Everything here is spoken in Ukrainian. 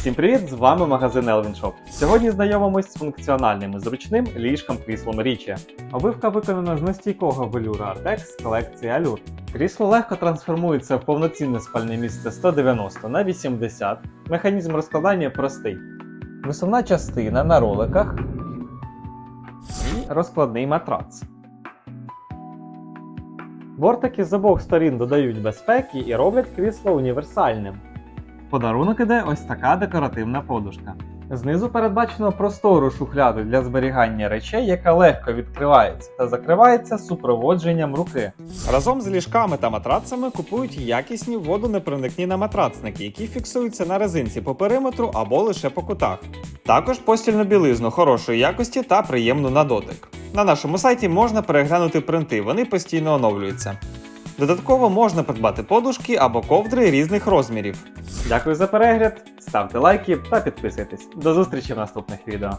Всім привіт! З вами магазин Elvin Shop. Сьогодні знайомимось з функціональним і зручним ліжком кріслом Річі. Обивка виконана з настійкого велюра з колекції Allure. Крісло легко трансформується в повноцінне спальне місце 190 на 80. Механізм розкладання простий. Висувна частина на роликах і розкладний матрац. Бортики з обох сторін додають безпеки і роблять крісло універсальним. Подарунок іде ось така декоративна подушка. Знизу передбачено простору шухляду для зберігання речей, яка легко відкривається та закривається супроводженням руки. Разом з ліжками та матрацами купують якісні водонепроникні наматрацники, які фіксуються на резинці по периметру або лише по кутах. Також постільну білизну хорошої якості та приємну на дотик. На нашому сайті можна переглянути принти, вони постійно оновлюються. Додатково можна придбати подушки або ковдри різних розмірів. Дякую за перегляд, ставте лайки та підписуйтесь. До зустрічі в наступних відео.